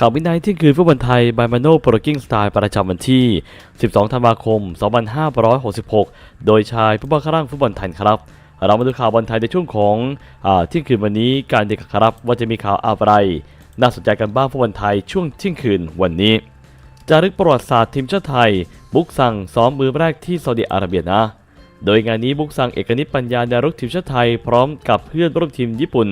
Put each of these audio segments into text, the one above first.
ข่าววินัยที่คืนฟุตบอลไทยบายมาโนโปรกิ้งสไตล์ประจำวันที่ 12 ธันวาคม 2566 โดยชายผู้บังคับร่างฟุตบอลไทยครับ เรามาดูข่าวบอลไทยในช่วงของอที่คืนวันนี้การเด็กครับว่าจะมีข่าวอะไร น่าสนใจกันบ้างฟุตบอลไทยช่วงเที่ยงคืนวันนี้จารึกประวัติศาสตร์ทีมชาติไทย บุกสั่งซ้อมมือแรกที่ซาอุดิอาระเบียนะ โดยงานนี้บุกสั่งเอกนิตปัญญาดารุกทีมชาติไทยพร้อมกับเพื่อนร่วมทีมญี่ปุ่น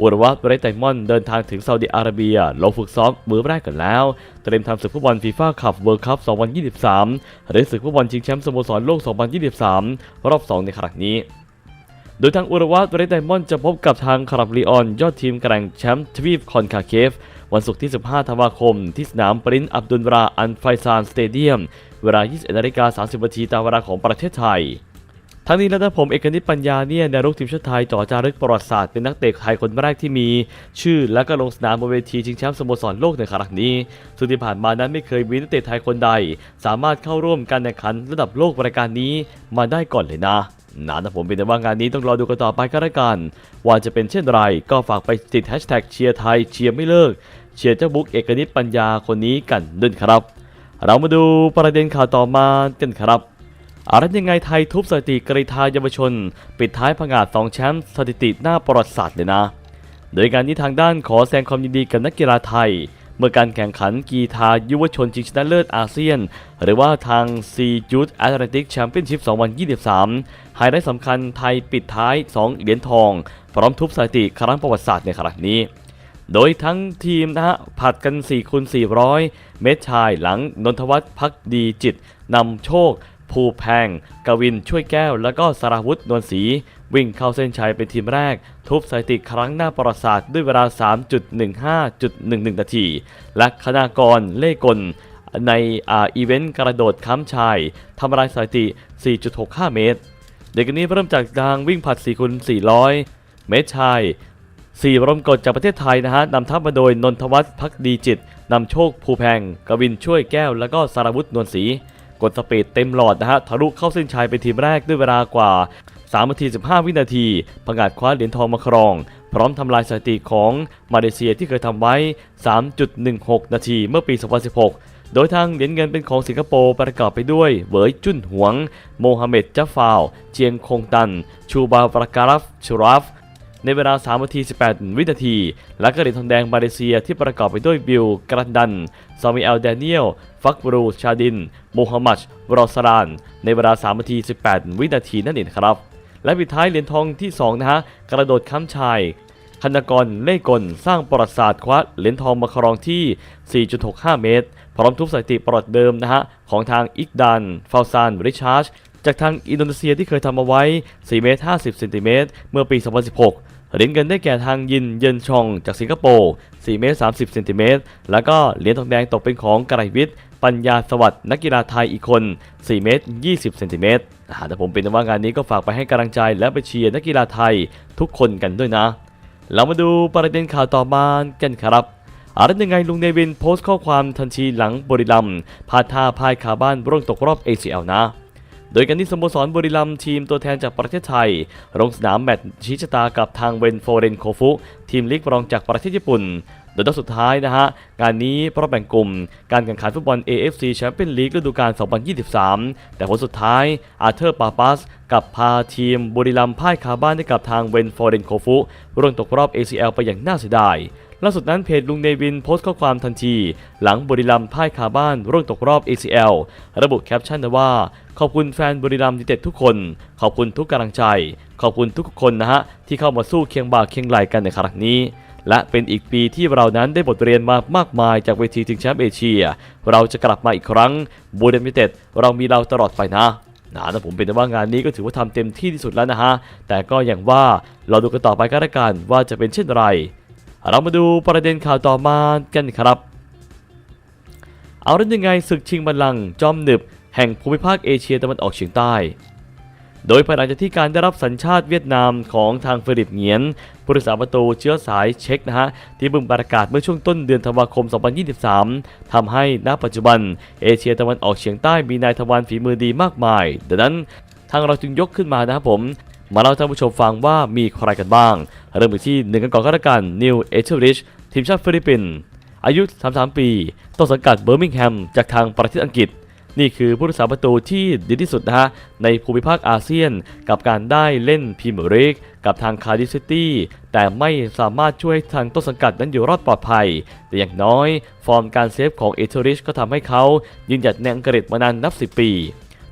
อุรวัตเบรตไตมอนเดินทางถึงซาอุดิอาระเบียลงฝึกซ้อมมือแรกกันแล้ว เตรียมทำศึกฟุตบอลฟีฟ่าคัพเวิลด์คัพ 2023 หรือศึกฟุตบอลชิงแชมป์สโมสรโลก 2023 รอบ 2 ในครั้งนี้โดยทางอุรวัตเรดไดมอนด์จะพบกับทางคารับลีออน ยอดทีมแกร่งแชมป์ทวีปคอนคาเคฟ วันศุกร์ที่ 15 ธันวาคม ที่สนามปรินซ์อับดุลราอันไฟซานสเตเดียม เวลา 21นาฬิกา30นาทีตามเวลาของประเทศไทย ทั้งนี้และผมเอกนิตปัญญาเนี่ยในรุกทีมชาติไทยจ่อจารึกประวัติศาสตร์เป็นนักเตะไทยคนแรกที่มี ชื่อและก็ลงสนามบนเวทีชิงแชมป์สโมสรโลกในครั้งนี้ ซึ่งที่ผ่านมานั้นไม่เคยมีนักเตะไทยคนใด สามารถเข้าร่วมการแข่งขันระดับโลกรายการนี้มาได้ก่อนเลยนะนะนะผมเป็นแต่ว่างานนี้ต้องรอดูกันต่อไปก็แล้วกัน ว่าจะเป็นเช่นไรก็ฝากไปติดแฮชแท็กเชียร์ไทยเชียร์ไม่เลิก เชียร์เจ้าบุ๊กเอกนิตปัญญาคนนี้กันด้วยครับ เรามาดูประเด็นข่าวต่อมากันครับ อะไรยังไงไทยทุบสถิติกรีธาเยาวชน ปิดท้ายผงาดสองแชมป์สถิติหน้าประวัติศาสตร์เลยนะ โดยการนี้ทางด้านขอแสดงความยินดีกับนักกีฬาไทย เมื่อการแข่งขันกีฬายุวชนชิงชนะเลิศอาเซียน หรือว่าทาง C Youth Athletic Championship 2023 ไฮไลท์สำคัญไทยปิดท้าย 2 เหรียญทอง พร้อมทุบสถิติครั้งประวัติศาสตร์ในครั้งนี้โดยทั้งทีมนะฮะผัดกัน4คูณ400 เมตรชายหลังนนทวัฒน์พักดีจิตนำโชค ภูแพง กวินช่วยแก้ว แล้วก็สราวุธนวลศรีวิ่งเข้าเส้นชัยเป็นทีมแรก ทุบสถิติครั้งหน้าประวัติศาสตร์ด้วยเวลา 3.15.11 นาที และคณากรเล่กล ในอีเวนต์กระโดดค้ำชายทำลายสถิติ 4.65 เมตร เด็กคนนี้เริ่มจากทางวิ่งผัด4คูณ400 เมตรชายสี่รมกฎจากประเทศไทยนะฮะนำทัพมาโดยนนทวัฒน์พักดีจิตนำโชคภูแพง กวินช่วยแก้ว แล้วก็สารวุฒินวลศรี กดสปีดเต็มหลอดนะฮะทะลุเข้าเส้นชัยเป็นทีมแรกด้วยเวลากว่า3นาที 15 วินาทีประกาศคว้าเหรียญทองมาครอง พร้อมทำลายสถิติของมาเลเซียที่เคยทำไว้ 3.16 นาทีเมื่อปี 2016 โดยทางเหรียญเงินเป็นของสิงคโปร์ประกอบไปด้วยเหวยจุนหวง โมฮัมเหม็ดจัฟฟาว เจียงคงตัน ชูบาปรการัฟชูราฟ ในเวลา3นาที 18 วินาที และก็เหรียญทองแดงมาเลเซียที่ประกอบไปด้วยบิลกรันดัน ซามิเอลแดเนียล ฟักบรู ชาดินโมฮัมหมัดรอสราน ในเวลา3นาที 18 วินาทีนั่นเองครับ และปิดท้ายเหรียญทองที่ 2 นะฮะ กระโดดข้ามชายคณกรเล่กล สร้างประวัติศาสตร์คว้าเหรียญทองมาครองที่ 4.65 เมตร พร้อมทุบสถิติประวัติเดิมนะฮะ ของทางอิกดัน ฟาวซาน ริชาร์ดจากทางอินโดนีเซียที่เคยทำเอาไว้ 4 เมตร 50 เซนติเมตร เมื่อปี 2016 เหรียญเงินได้แก่ทางยินเยินชองจากสิงคโปร์ 4 เมตร 30 เซนติเมตร แล้วก็เหรียญทองแดงตกเป็นของกรวิทย์ ปัญญาสวัสดิ์นักกีฬาไทยอีกคน 4 เมตร 20 เซนติเมตรแต่ผมเป็นว่างานนี้ก็ฝากไปให้กำลังใจและไปเชียร์นักกีฬาไทยทุกคนกันด้วยนะ เรามาดูประเด็นข่าวต่อมากันครับอะไรยังไงลุงเนวินโพสต์ข้อความทันทีหลังบริลัมพาท่าพายคาบ้านร่วงตกรอบ ACL นะ โดยการที่สโมสรบุรีรัมย์ทีมตัวแทนจากประเทศไทยลงสนามแมตช์ชี้ชะตากับทางเวนโฟเรนโคฟุ ทีมลีกรองจากประเทศญี่ปุ่นโดยรอบสุดท้ายนะฮะ งานนี้เพราะแบ่งกลุ่ม การแข่งขันฟุตบอล AFC แชมเปี้ยนลีกฤดูกาล 2023 แต่ผลสุดท้ายอาเธอร์ปาปัสกับพาทีมบุรีรัมย์พ่ายคาบ้านให้กับทางเวนโฟเรนโคฟุร่วงตกรอบ ACL ไปอย่างน่าเสียดายล่าสุดนั้นเพจลุงเนวินโพสต์ข้อความทันที หลังบุรีรัมย์พ่ายคาบ้านร่วงตกรอบ ACL ระบุแคปชั่นว่า ขอบคุณแฟนบุรีรัมย์ยูเต็ดทุกคน ขอบคุณทุกกำลังใจ ขอบคุณทุกคนนะฮะที่เข้ามาสู้เคียงบ่าเคียงไหลกันในครั้งนี้ และเป็นอีกปีที่เรานั้นได้บทเรียนมามากมายจากเวทีชิงแชมป์เอเชีย เราจะกลับมาอีกครั้งบุรีรัมย์ยูไนเต็ดเรามีเราตลอดไปนะนะแต่ผมเป็นว่างานนี้ก็ถือว่าทำเต็มที่ที่สุดแล้วนะฮะ แต่ก็อย่างว่าเราดูกันต่อไปก็แล้วกันว่าจะเป็นเช่นไร เรามาดูประเด็นข่าวต่อมากันครับ เอาเรื่องยังไงศึกชิงบัลลังก์จอมหนึบ แห่งภูมิภาคเอเชียตะวันออกเฉียงใต้ โดยภายหลังจากที่การได้รับสัญชาติเวียดนามของทางฟิลิปเงียนผู้รักษาประตูเชื้อสายเช็กนะฮะที่เพิ่งประกาศเมื่อช่วงต้นเดือนธันวาคม 2023ทำให้ณปัจจุบัน เอเชียตะวันออกเฉียงใต้มีนายทวารฝีมือดีมากมาย ดังนั้นทางเราจึงยกขึ้นมานะครับผมมาเล่าให้ท่านผู้ชมฟังว่ามีใครกันบ้าง เริ่มที่หนึ่งกันก่อนก็แล้วกันนิวเอเชอริชทีมชาติฟิลิปปินส์อายุ 33 ปี ต้นสังกัดเบอร์มิงแฮมจากทางประเทศอังกฤษ นี่คือผู้รักษาประตูที่ดีที่สุดนะฮะในภูมิภาคอาเซียน กับการได้เล่นพรีเมียร์ลีกกับทางคาร์ดิฟซิตี้แต่ไม่สามารถช่วยทางต้นสังกัดนั้นอยู่รอดปลอดภัย แต่อย่างน้อย ฟอร์มการเซฟของเอเทอริชก็ทำให้เขายืนหยัดในอังกฤษมานานนับ 10 ปี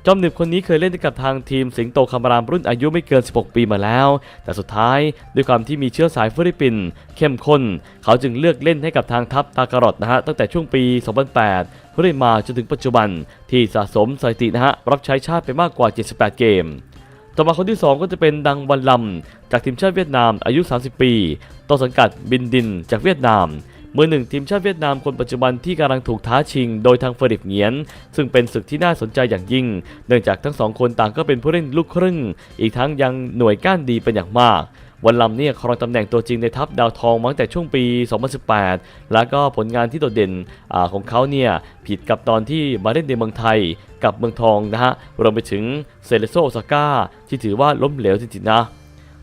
จอมหนึบคนนี้เคยเล่นให้กับทางทีมสิงโตคำรามรุ่นอายุไม่เกิน 16 ปีมาแล้ว แต่สุดท้ายด้วยความที่มีเชื้อสายฟิลิปปินส์เข้มข้น เขาจึงเลือกเล่นให้กับทางทัพตากรอดนะฮะตั้งแต่ช่วงปี 2008เรื่อยมาจนถึงปัจจุบันที่สะสมสถิตินะฮะรับใช้ชาติไปมากกว่า 78 เกม ต่อมาคนที่ 2 ก็จะเป็นดังวันลำจากทีมชาติเวียดนามอายุ 30 ปีต้นสังกัดบินดินจากเวียดนาม มือหนึ่งทีมชาติเวียดนามคนปัจจุบันที่กำลังถูกท้าชิง โดยทางเฟริปเงียน ซึ่งเป็นศึกที่น่าสนใจอย่างยิ่ง เนื่องจากทั้งสองคนต่างก็เป็นผู้เล่นลูกครึ่ง อีกทั้งยังหน่วยก้านดีเป็นอย่างมากวันลำเนี่ยครองตำแหน่งตัวจริงในทัพดาวทองมาตั้งแต่ช่วงปี 2018 แล้วก็ผลงานที่โดดเด่นอของเขาเนี่ยผิดกับตอนที่มาเล่นในเมืองไทยกับเมืองทองนะฮะ รวมไปถึงเซเลโซโอซาก้าที่ถือว่าล้มเหลวจริงๆนะ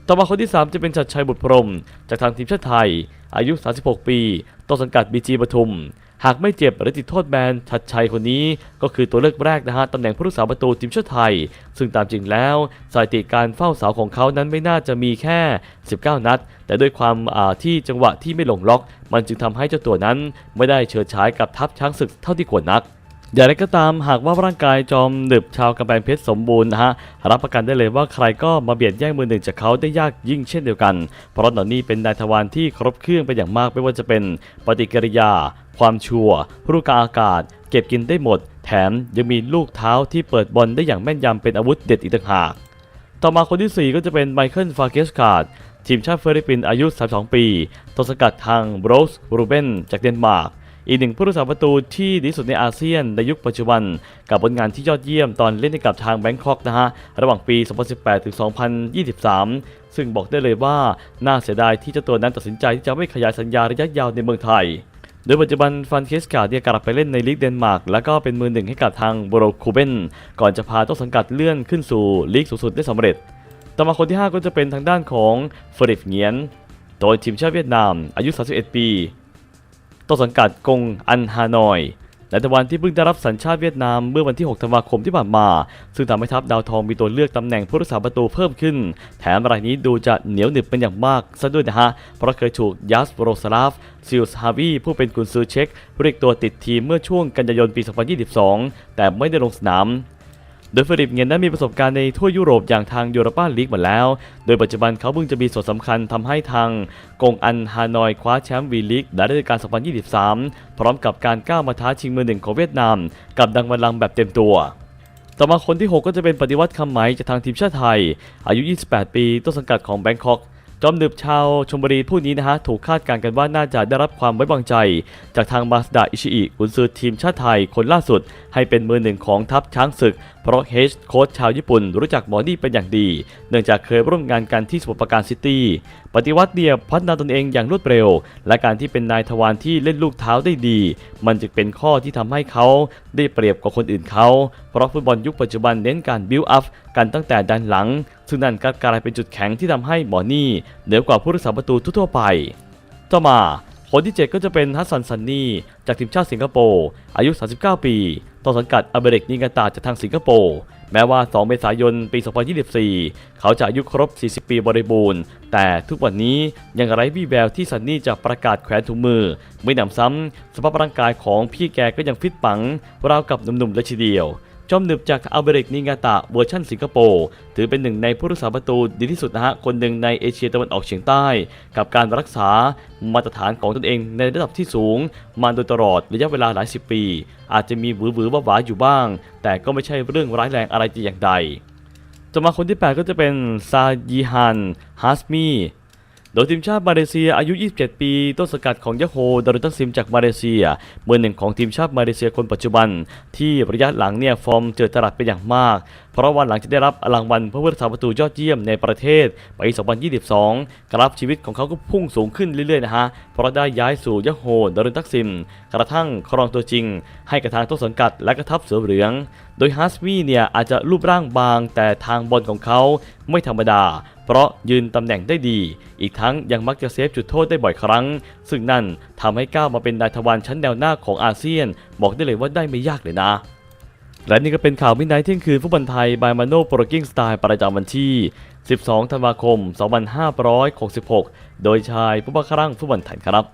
ต่อมาคนที่ 3 จะเป็นชัดชัยบุตรพรม จากทางทีมชาติไทย อายุ 36 ปีต้นสังกัดบีจีปทุม หากไม่เจ็บหรือติดโทษแบนชัดชัยคนนี้ก็คือตัวเลือกแรกนะฮะตำแหน่งผู้รักษาประตูทีมชาติไทย ซึ่งตามจริงแล้วสถิติการเฝ้าเสาของเขานั้นไม่น่าจะมีแค่ 19 นัด แต่ด้วยความที่จังหวะที่ไม่ลงล็อก มันจึงทำให้เจ้าตัวนั้นไม่ได้เฉิดฉายกับทัพช้างศึกเท่าที่ควรนัก อย่างไรก็ตามหากว่าร่างกายจอมดึบชาวกำแพงเพชรสมบูรณ์นะฮะรับประกันได้เลยว่าใครก็มาเบียดแย่งมือหนึ่งจากเขาได้ยากยิ่งเช่นเดียวกัน เพราะหนอนนี่เป็นนายทวารที่ครบเครื่องเป็นอย่างมากไม่ว่าจะเป็นปฏิกิริยา ความชัวร์รูกางอากาศ เก็บกินได้หมด แถมยังมีลูกเท้าที่เปิดบอลได้อย่างแม่นยำเป็นอาวุธเด็ดอีกต่างหาก ต่อมาคนที่ 4 ก็จะเป็นไมเคิลฟาเกสการ์ดทีมชาติฟิลิปปินส์อายุ 32 ปีต้นสกัดทางโบรสรูเบนจากเดนมาร์ก อีกหนึ่งผู้รักษาประตูที่ดีสุดในอาเซียนในยุคปัจจุบัน กับผลงานที่ยอดเยี่ยมตอนเล่นให้กับทางแบงคอกนะฮะ ระหว่างปี 2018 ถึง 2023 ซึ่งบอกได้เลยว่าน่าเสียดายที่เจ้าตัวนั้นตัดสินใจที่จะไม่ขยายสัญญาระยะยาวในเมืองไทย โดยปัจจุบันฟันเคสการ์ดเนี่ยกลับไปเล่นในลีกเดนมาร์กแล้วก็เป็นมือหนึ่งให้กับทางโบรคูเบนก่อนจะพาต้นสังกัดเลื่อนขึ้นสู่ลีกสูงสุดได้สำเร็จ ต่อมาคนที่ 5 ก็จะเป็นทางด้านของเฟริปเงียนโดยทีมชาติเวียดนามอายุ 31 ปี ต้นสังกัดกงอันฮานอยในตะวันที่เพิ่งได้รับสัญชาติเวียดนามเมื่อวันที่ 6 ธันวาคมที่ผ่านมา ซึ่งทำให้ทัพดาวทองมีตัวเลือกตำแหน่งผู้รักษาประตูเพิ่มขึ้น แถมรายนี้ดูจะเหนียวหนึบเป็นอย่างมากซะด้วยนะฮะ เพราะเคยถูกยัสโรสลาฟซิลส์ฮาวีผู้เป็นกุนซือเช็กเรียกตัวติดทีมเมื่อช่วงกันยายนปี 2022 แต่ไม่ได้ลงสนาม โดยฟิลิปเงินนั้นมีประสบการณ์ในทั่วยุโรปอย่างทางยูโรปาลีกมาแล้ว โดยปัจจุบันเขาเพิ่งจะมีส่วนสำคัญทำให้ทางกงอันฮานอยคว้าแชมป์วีลีกในฤดูกาล 2023 พร้อมกับการก้าวมาท้าชิงมือหนึ่งของเวียดนาม กับดังวันลังแบบเต็มตัวต่อมาคนที่ 6 ก็จะเป็นปฏิวัติคำไหมจากทางทีมชาติไทย อายุ 28 ปี ต้นสังกัดของแบงคอก จอมดึบชาวชมบุรีผู้นี้นะฮะถูกคาดการณ์กันว่าน่าจะได้รับความไว้วางใจ จากทางมาสดาอิชิอิกุนซือทีมชาติไทยคนล่าสุด ให้เป็นมือหนึ่งของทัพช้างศึก เพราะเฮชโค้ชชาวญี่ปุ่นรู้จักหมอนี่เป็นอย่างดี เนื่องจากเคยร่วมงานกันที่สมุทรปราการซิตี้ ปฏิวัติเดียพัฒนาตนเองอย่างรวดเร็ว และการที่เป็นนายทวารที่เล่นลูกเท้าได้ดี มันจึงเป็นข้อที่ทำให้เขาได้เปรียบกว่าคนอื่นเขา เพราะฟุตบอลยุคปัจจุบันเน้นการบิวอัพกันตั้งแต่ด้านหลัง ซึ่งนั่นก็กลายเป็นจุดแข็งที่ทำให้หมอนี่เหนือกว่าผู้รักษาประตูทั่วไป ต่อมา คนที่ 7 ก็จะเป็นฮัสซันซันนี่จากทีมชาติสิงคโปร์อายุ 39 ปีต้นสังกัดอเมริกนิงกาตาจากทางสิงคโปร์แม้ว่า 2 เมษายน ปี 2024 เขาจะอายุครบ 40 ปีบริบูรณ์ แต่ทุกวันนี้ยังไร้วี่แววที่ซันนี่จะประกาศแขวนถุงมือ ไม่หนำซ้ำสภาพร่างกายของพี่แกก็ยังฟิตปังราวกับหนุ่มๆเลยทีเดียว จอมหนึบจากอัลเบริกนิงาตะเวอร์ชันสิงคโปร์ถือเป็นหนึ่งในผู้รักษาประตูดีที่สุดนะฮะคนหนึ่งในเอเชียตะวันออกเฉียงใต้ กับการรักษามาตรฐานของตนเองในระดับที่สูง มาโดยตลอดระยะเวลาหลายสิบปี อาจจะมีหวือหวือๆหวาอยู่บ้าง แต่ก็ไม่ใช่เรื่องร้ายแรงอะไรแต่อย่างใดต่อมาคนที่ 8 ก็จะเป็นซายีฮันฮัสมี โดยทีมชาติมาเลเซียอายุ 27 ปี ต้นสกัดของยะโฮดารุตักซิมจากมาเลเซียมือหนึ่งของทีมชาติมาเลเซียคนปัจจุบัน ที่ระยะหลังเนี่ยฟอร์มเจอตลาดเป็นอย่างมาก เพราะวันหลังจะได้รับรางวัลผู้รักษาประตูยอดเยี่ยมในประเทศปี2022 กราฟชีวิตของเขาก็พุ่งสูงขึ้นเรื่อยๆนะฮะ เพราะได้ย้ายสู่ยะโฮดารุตักซิม กระทั่งครองตัวจริง ให้กับทางต้นสังกัดและกระทับเสือเหลือง โดยฮัสมีเนี่ยอาจจะรูปร่างบางแต่ทางบอลของเขาไม่ธรรมดา เพราะยืนตำแหน่งได้ดี อีกทั้งยังมักจะเซฟจุดโทษได้บ่อยครั้ง ซึ่งนั่นทำให้ก้าวมาเป็นนายทวารชั้นแนวหน้าของอาเซียน บอกได้เลยว่าได้ไม่ยากเลยนะ และนี่ก็เป็นข่าววินัยเที่ยงคืนฟุตบอลไทยบายมาโนโปรกิ้งสไตล์ประจำวันที่ 12 ธันวาคม 2566 โดยชายผู้บังคับรังฟุตบอลไทยครับ